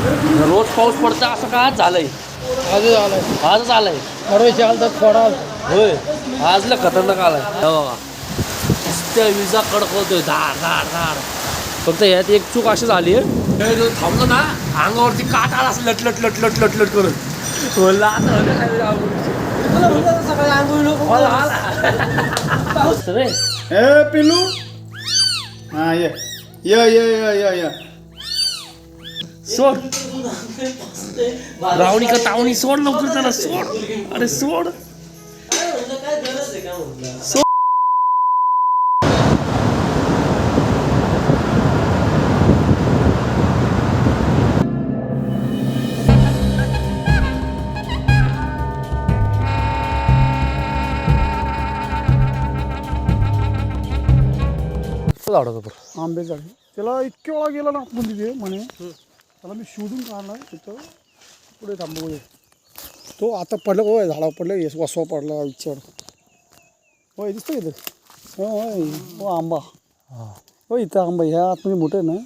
रोज पाऊस पडतं असं का? आज झालंय. आजच आलाय. आजच आलंय. परवाच्या आलं तर थोडा होय. आज लय खतरनाक आलाय. हे बघा नुसत्या विजा कडक होतोय धाड धाड धाड. फक्त यात एक चूक अशी झाली आहे थांबलो ना अंगावरती काट आला असं लट लट लट लट लट लट करून. आता. सकाळी रे. ए पिलू हा ये. ये ये ये ये ये. सोड. रावणी का तावणी सोड लवकर त्याला सोड. अरे सोड. सोड. झाड होतं बरं. आंबे झाड त्याला इतक्या वेळा गेला ना आपण तिथे म्हणे. त्याला मी शोधून काढला तिथं. पुढे तो आता पडलं होय झाडा पडलं येस वसवा पडला इच्छा होय दिसतो इथं. होय हो आंबा. हो. इथं आंबा ह्या आतमध्ये मोठे आहे ना.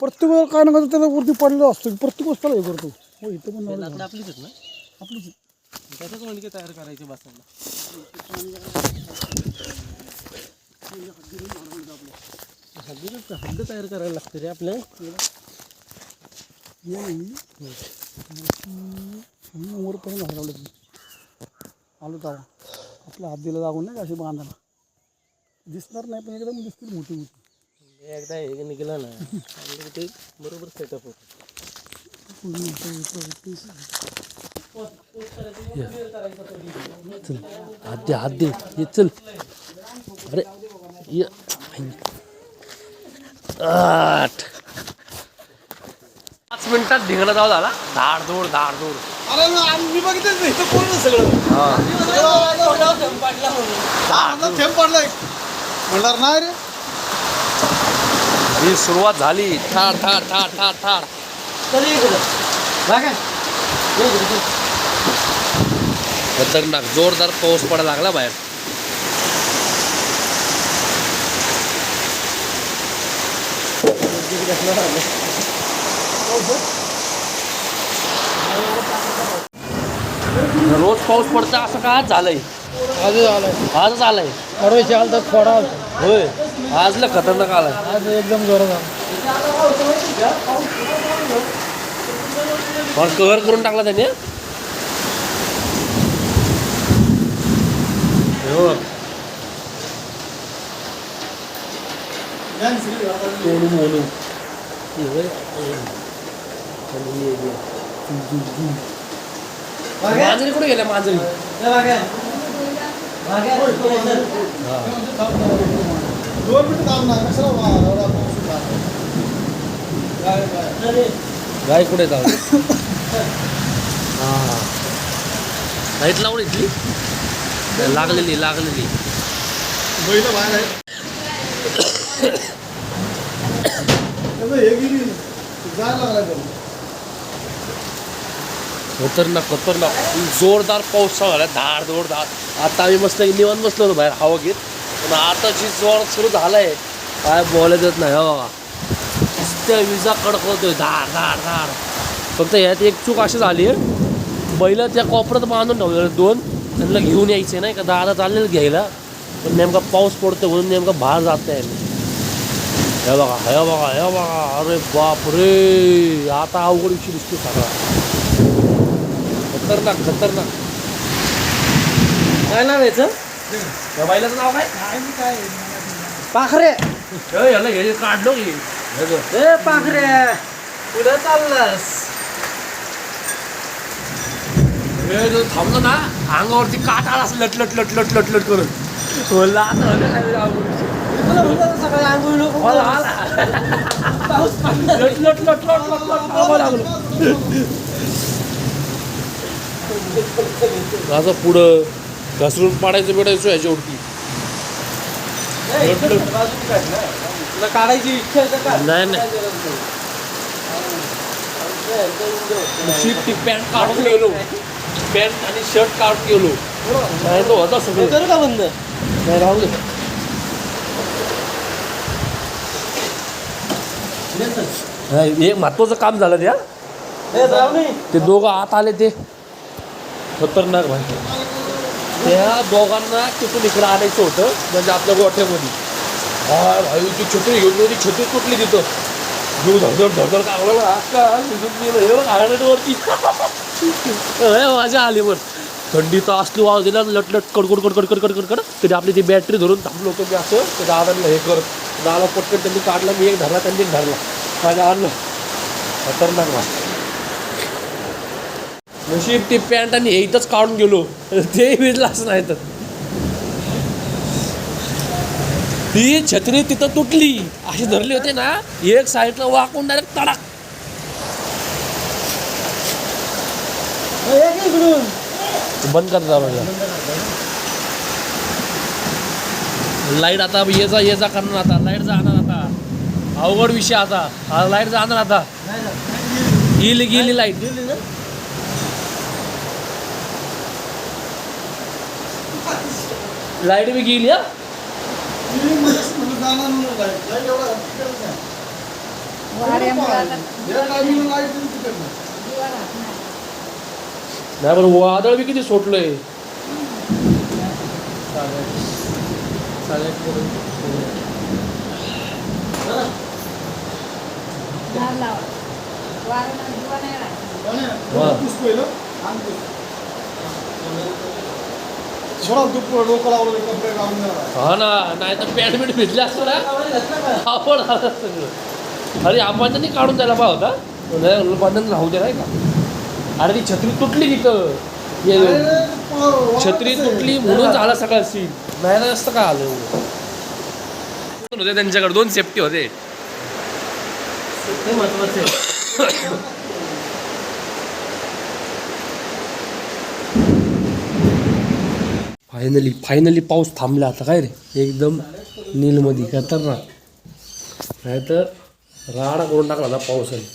प्रत्येक वेळेला काय ना त्याला वरती पडलेला असतो. प्रत्येक त्याला हे करतो. हो इथं पण लावलं आपलीच आहेत ना. आपलीच त्याच्याच मणके तयार करायचे बसायला? हद्द हद्द तयार करायला लागते रे आपल्या ये नाही वरपर्यंत झाड तुम्ही आलो तेव्हा आपल्या हद्दीला जागून नाही का असे बांधायला दिसणार नाही पण एकदम दिसतील मोठी मोठी एकदा एक निघला ना ते बरोबर सेटअप होतं चल हात दे हात दे ये चल अरे ये आठ. मिनिटात ढिंगणा जाऊ झाला. धाड धोड धाड धोड अरे मी बघितलंच नाही. इथं कोण सगळं. थेंब पडलाय म्हणणार नाही रे. ही सुरुवात झाली. ठाड ठाड ठाड ठाड ठाड. खतरनाक. जोरदार पाऊस पडायला लागला बाहेर. रोज पाऊस पडतं असं का? आज झालंय. आजच आलाय आजच आलंय. परवाच्या आलं तर थोडा होय. आज लय खतरनाक आलाय. आज एकदम जोरात आला कव्हर करून टाकला त्याने. तोडू मोडू. मांजरी कुठे गेल्या मांजरी? गाय कुठे जाऊ हा. लाइट लावून इथली? लागलेली लागलेली. बैलं बाहेर आहे. हे जायला त्याला खतरनाक खतरनाक. जोरदार पाऊस झाला धाड धोड धाड आता आम्ही मस्त निवांत बसलो होतो बाहेर हवा घेत. पण आता जी जोर सुरू झालाय. काय बोलायचं येत नाही हो बघा नुसत्या विजा कडकवतोय धाड धाड धाड फक्त ह्यात एक चूक अशी झाली आहे बैल त्या कोपऱ्यात बांधून ठेवलेले दोन. त्यांना घेऊन यायचे नाही का? दादा चाललेलं घ्यायला. पण नेमका पाऊस पडतो म्हणून नेमका बाहेर जात नाही. हे बघा हे बघा हे बघा. अरे बाप रे आता अवघड विषय दिसतो सगळा. खतरनाक खतरनाक काय नाव याचं त्या नाव काय पाखरे ए, याला हे काढलो की हे बघ. ए पाखरे कुठं चाललास हे जो थांबलो ना अंगावरती काट आला असं लट लट लट लट लट लट करून. सकाळी आंघोळ आला, आला. लट लट लट लट लट लागलो असं पुढं घसरून पाडायचं याच्यावरती लट लट काढायची इच्छा नाही नाही. पॅन्ट काढून गेलो पॅन्ट आणि शर्ट काढून गेलो नाही तो होता सगळं. का बंद? नाही राहू दे. नाही, एक महत्वाचं काम झालं त्या ते दोघं आत आले ते. खतरनाक भाई त्या दोघांना तिथून इकडं आणायचं होतं म्हणजे आपल्या गोठ्यामध्ये. हा भाई ती छत्री घेऊन गेली छत्री तुटली तिथं. जीव धडधड धडधड कागला आका निघून गेलं हे माझ्या आली वर थंडी तर असली वाज दिला लटलट कडकड कडकड कडकड कडकड तरी आपली ती बॅटरी धरून थांबलो होतो मी असं ते दादांना हे करत दादा पटकन त्यांनी काढला मी एक धरला त्यांनी धरला. माझ्या आणलं खतरनाक वा नशीब ती पॅन्ट आणि इथंच काढून गेलो. ते विजलाच नाही तर. ती छत्री तिथं तुटली. अशी धरली होती ना एक साईडला वाकून डायरेक्ट तडाक बंद कर दरवाजा लाइट आता ये जा ये जा करणार आता. लाइट जाणार आता. अवघड विषय आता. लाइट जाणार आता. गेली गेली लाइट गेली ना? लाइट बी गेली हा? नाही. पण वादळ बी किती सोडलंय थोडा दुप डोकं लावलं तर कपडे लावून देणार. हा ना नाही तर पॅन्ट बीट भिजले असतो ना. आपण सगळं अरे आपण त्यांनी काढून द्यायला पाहिजे होता नाही बंधन राहू दे नाही का? अरे ती छत्री तुटली तिथं ये. छत्री तुटली म्हणून झाला सगळा सीन नाही ना असतं का आलं? होते त्यांच्याकडे दोन सेफ्टी होते. महत्वाचं फायनली फायनली पाऊस थांबला आता काय रे? एकदम नीलमध्ये खतरनाक. नाही तर राडा करून टाकला ना पावसाने.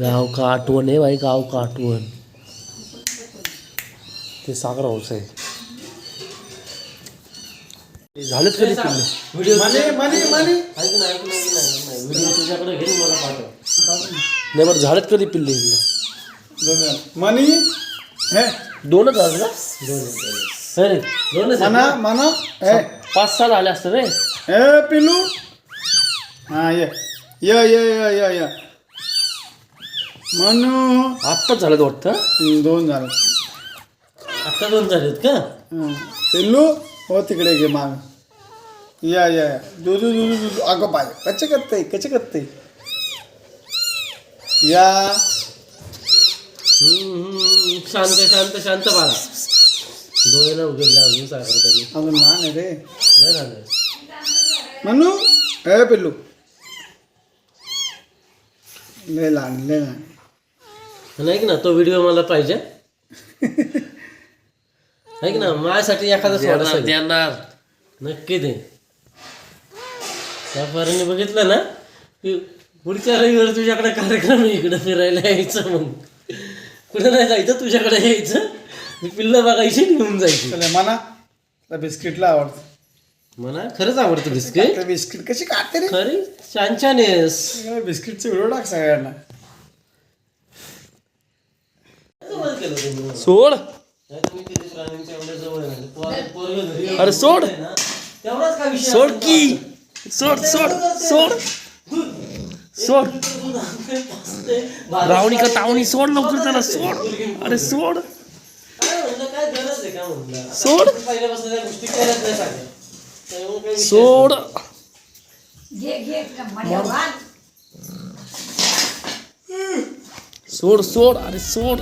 गाव का आठवण आहे बाई गाव का आठवण ते सागर हाऊस आहे. ते झालेत कधी पिल्लं नाही बरं झालेत कधी पिल्ले? मनी. दोनच झालं का रे दोनच मना? मना हे. पाच सहा झाले असतं रे. हे पिलू हा ये. ये ये ये ये ये. मनू. आत्ताच झालं वाटतं? दोन झाले. आता दोन झालेत का? हं. पिल्लू हो तिकडे घे माग. या या या. दुधू दुधू दुधू अगं पाय कचे करते कचे करते या. हम्म, शांत शांत शांत बाळा. डोळ्याला उघडला अजून साखर त्यांनी अजून लहान आहे रे. नाही झालं मनू हे पिल्लू. लय लहान लय लहान. नाही की ना तो व्हिडिओ मला पाहिजे. ऐक ना माझ्यासाठी एखादा सोडा देणार सगळं. देणार. नक्की दे. त्या पोरांनी बघितलं ना की पुढच्या रविवारी तुझ्याकडे कार्यक्रम आहे इकडे फिरायला यायचं मग कुठं नाही जायचं? तुझ्याकडे यायचं. मी पिल्लं बघायची घेऊन जायची. चला मना तुला बिस्किटला आवडतं. मला खरंच आवडतं बिस्किट? बिस्किट कशी काढते रे? खरी? छान छान आहेस. इकडे बिस्किटचे व्हिडिओ टाक सगळ्यांना. सोड. अरे सोड. तेवढाच का विषय सोड की. सोड सोड सोड. सोड. रावणी का तावणी सोड लवकर त्याला सोड. अरे सोड. सोड. सोड. सोड सोड. अरे सोड.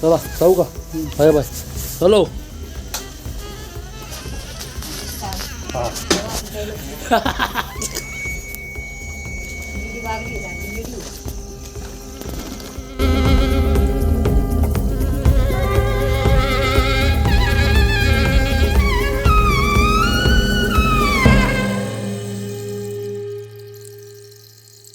चला जाऊ का बाय बाय हॅलो वागली